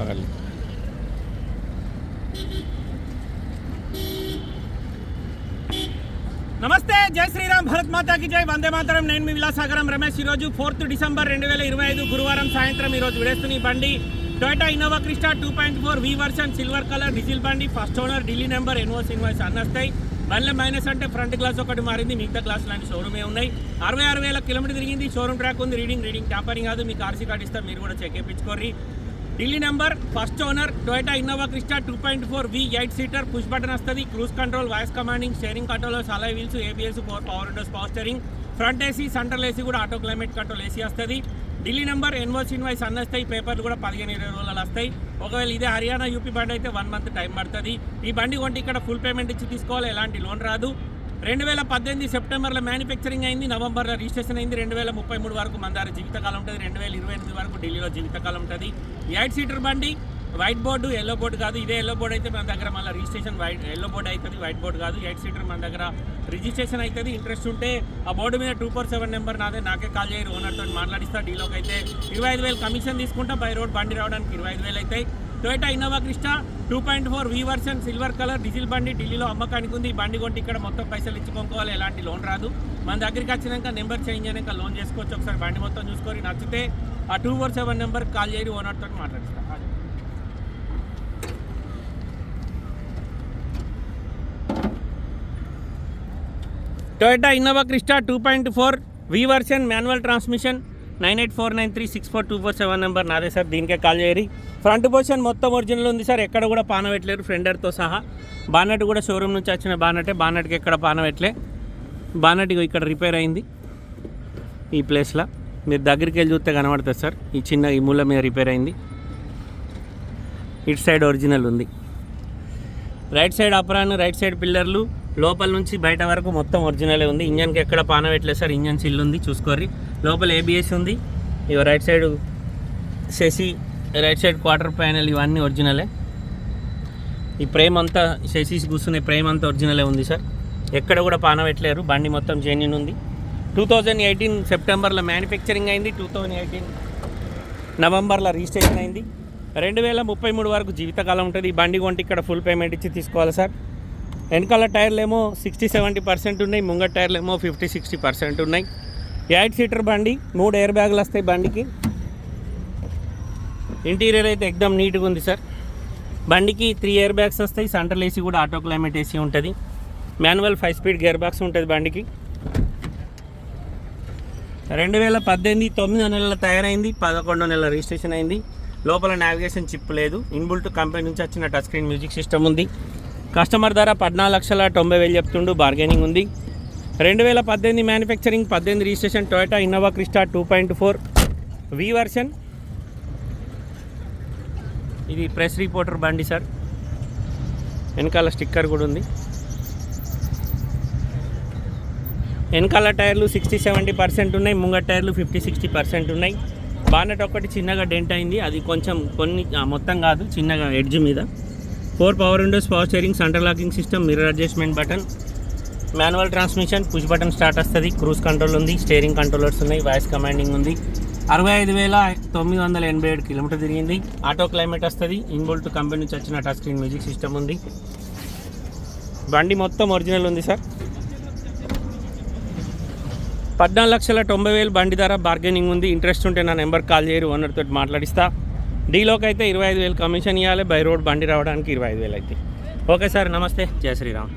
పగలి నమస్తే జై శ్రీరామ్ భరత్ మాతాకి జై. వందే మాతరం నేను మీ విలాసాగరం రమేష్. ఈరోజు ఫోర్త్ డిసెంబర్ రెండు వేల ఇరవై ఐదు గురువారం సాయంత్రం ఈరోజు విడేస్తున్న ఈ బండి. Toyota Innova Crysta two point four V version silver colour diesel బండి. First owner Delhi number NOCs invoice అన్నీ వస్తాయి బండ్ల మైనస్ అంటే ఫ్రంట్ గ్లాస్ ఒకటి మారింది మిగతా గ్లాస్ లాంటి షోరూమే ఉన్నాయి. అరవై ఆరు వేల కిలోమీటర్ తిరిగింది షోరూమ్ ట్రాక్ ఉంది రీడింగ్ రీడింగ్ ట్యాంపరింగ్ కాదు. మీకు ఆర్సీ కార్డు ఇస్తారు మీరు కూడా check చేయించుకోర్రి. Delhi number first owner Toyota Innova Crysta two point four V eight seater push button వస్తుంది cruise control voice commanding steering control alloy wheels ABS four power windows power steering. Front AC central AC కూడా auto climate control AC వస్తుంది. Delhi number ఎన్వోస్ invoice అన్నీ వస్తాయి పేపర్లు కూడా పదిహేను ఇరవై రోజులు వస్తాయి. ఒకవేళ ఇదే హర్యానా యూపీ బండి అయితే వన్ మంత్ టైం పడుతుంది. ఈ బండి కొంటే ఇక్కడ ఫుల్ పేమెంట్ ఇచ్చి తీసుకోవాలి ఎలాంటి లోన్ రాదు. రెండు వేల పద్దెనిమిది సెప్టెంబర్లో మ్యానుఫ్యాక్చరింగ్ అయింది నవంబర్లో రిజిస్ట్రేషన్ అయింది రెండు వేల ముప్పై మూడు వరకు మన దగ్గర జీవితకాలం ఉంటుంది రెండు వేల ఇరవై ఎనిమిది వరకు ఢిల్లీలో జీవితకాలం ఉంటుంది. ఎయిట్ సీటర్ బండి వైట్ బోర్డు ఎల్లో బోర్డు కాదు ఇదే ఎల్లో బోర్డు అయితే మన దగ్గర మళ్ళీ రిజిస్ట్రేషన్ వైట్ ఎల్లో బోర్డు అవుతుంది వైట్ బోర్డు కాదు ఎయిట్ సీటర్ మన దగ్గర రిజిస్ట్రేషన్ అవుతుంది. ఇంట్రెస్ట్ ఉంటే ఆ బోర్డు మీద టూ ఫోర్ సెవెన్ నెంబర్ నాదే నాకే కాల్ చేయరు ఓనర్తో మాట్లాడిస్తా డీలోకి అయితే ఇరవై ఐదు వేలు కమిషన్ తీసుకుంటా బై రోడ్ బండి రావడానికి ఇరవై ఐదు వేలు అవుతాయి Toyota Innova Crysta two point four V version silver colour diesel బండి ఢిల్లీలో అమ్మకానికి ఉంది. ఈ బండి కొంటే ఇక్కడ మొత్తం పైసలు ఇచ్చి ఎలాంటి లోన్ రాదు. మన దగ్గరికి వచ్చినాక నెంబర్ చేంజ్ అయినాక లోన్ చేసుకోవచ్చు. ఒకసారి బండి మొత్తం చూసుకొని నచ్చితే ఆ two four seven number call చేయరు ఓనర్తో మాట్లాడిస్తాను Toyota Innova Crysta two point four V version manual transmission. Nine eight four nine three six four two four seven number నాదే సార్ దీనికే కాల్ చేయరు. ఫ్రంట్ పొజిషన్ మొత్తం ఒరిజినల్ ఉంది sir ఎక్కడ కూడా పాన పెట్టలేరు ఫ్రెండర్తో సహా. బానట్ కూడా షోరూమ్ నుంచి వచ్చిన బానటే బానట్కి ఎక్కడ పాన పెట్టలే. బానట్ ఇక్కడ రిపేర్ అయింది ఈ ప్లేస్లో మీరు దగ్గరికి వెళ్ళి చూస్తే కనబడుతుంది సార్ ఈ చిన్న ఈ మూల మీద రిపేర్ అయింది. ఇటు సైడ్ ఒరిజినల్ ఉంది. Right side apron right side పిల్లర్లు లోపల నుంచి బయట వరకు మొత్తం ఒరిజినలే ఉంది. ఇంజన్కి ఎక్కడ పాన పెట్టలేదు సార్ ఇంజన్ సిల్ ఉంది చూసుకోర్రి. లోపల ఏబిఎస్ ఉంది. ఇవ right side Shashi right side quarter panel ఇవన్నీ ఒరిజినలే ఈ ప్రేమ్ అంతా శశిస్ కూర్చునే ప్రేమ్ అంతా ఒరిజినలే ఉంది సార్ ఎక్కడ కూడా పాన పెట్టలేరు బండి మొత్తం జెన్యున్ ఉంది. టూ థౌజండ్ ఎయిటీన్ సెప్టెంబర్లో మ్యానుఫ్యాక్చరింగ్ అయింది. టూ థౌజండ్ ఎయిటీన్ నవంబర్లో రిజిస్ట్రేషన్ అయింది. రెండు వేల ముప్పై మూడు వరకు జీవితకాలం ఉంటుంది. ఈ బండి కొంటే ఇక్కడ ఫుల్ పేమెంట్ ఇచ్చి తీసుకోవాలి సార్ వెనకాల టైర్లు ఏమో సిక్స్టీ సెవెంటీ పర్సెంట్ ఉన్నాయి. ముంగట టైర్లు ఏమో ఫిఫ్టీ సిక్స్టీ పర్సెంట్ ఉన్నాయి. ఎయిట్ సీటర్ బండి మూడు ఎయిర్ బ్యాగులు వస్తాయి బండికి. ఇంటీరియర్ అయితే ఎక్దమ్ నీట్గా ఉంది సార్. బండికి త్రీ ఎయిర్ బ్యాగ్స్ వస్తాయి సెంట్రల్ ఏసీ కూడా ఆటో క్లైమేట్ ఏసీ ఉంటుంది. Manual five speed gear box ఉంటుంది బండికి. రెండు వేల పద్దెనిమిది తొమ్మిదో నెలల తయారైంది పదకొండో నెలల రిజిస్ట్రేషన్ అయింది. లోపల నావిగేషన్ చిప్ లేదు. ఇన్బుల్ట్ కంపెనీ నుంచి వచ్చిన టచ్ స్క్రీన్ మ్యూజిక్ సిస్టమ్ ఉంది. కస్టమర్ ధర పద్నాలుగు లక్షల తొంభై వేలు చెప్తుండు బార్గెనింగ్ ఉంది. రెండు వేల పద్దెనిమిది మ్యానుఫ్యాక్చరింగ్ పద్దెనిమిది registration Toyota Innova Crysta two point four V version ఇది ప్రెస్ రిపోర్టర్ బండి సార్ వెనకాల స్టిక్కర్ కూడా ఉంది. వెనకాల టైర్లు సిక్స్టీ సెవెంటీ పర్సెంట్ ఉన్నాయి ముంగట టైర్లు ఫిఫ్టీ సిక్స్టీ పర్సెంట్ ఉన్నాయి. బానెట్ ఒకటి చిన్నగా డెంట్ అయింది. అది కొంచెం కొన్ని మొత్తం కాదు చిన్నగా ఎడ్జ్ మీద. Four power windows power steering centre locking system mirror adjustment button manual transmission push button start వస్తుంది క్రూజ్ కంట్రోల్ ఉంది స్టీరింగ్ కంట్రోలర్స్ ఉన్నాయి వాయిస్ కమాండింగ్ ఉంది. అరవై ఐదు వేల తొమ్మిది వందల ఎనభై ఏడు కిలోమీటర్ తిరిగింది. ఆటో క్లైమేట్ వస్తుంది ఇన్బోల్ట్ కంపెనీ నుంచి వచ్చిన టచ్ స్క్రీన్ మ్యూజిక్ సిస్టమ్ ఉంది. బండి మొత్తం ఒరిజినల్ ఉంది సార్. పద్నాలుగు లక్షల తొంభై వేలు బండి ధర బార్గెనింగ్ ఉంది. ఇంట్రెస్ట్ ఉంటే నా నెంబర్ కాల్ చేయరు ఓనర్ తోటి మాట్లాడిస్తా. డీలోకి అయితే ఇరవై ఐదు వేలు కమిషన్ ఇవ్వాలి బై రోడ్ బండి రావడానికి ఇరవై ఐదు వేలు అయితే. ఓకే సార్ నమస్తే. జయ శ్రీరామ్.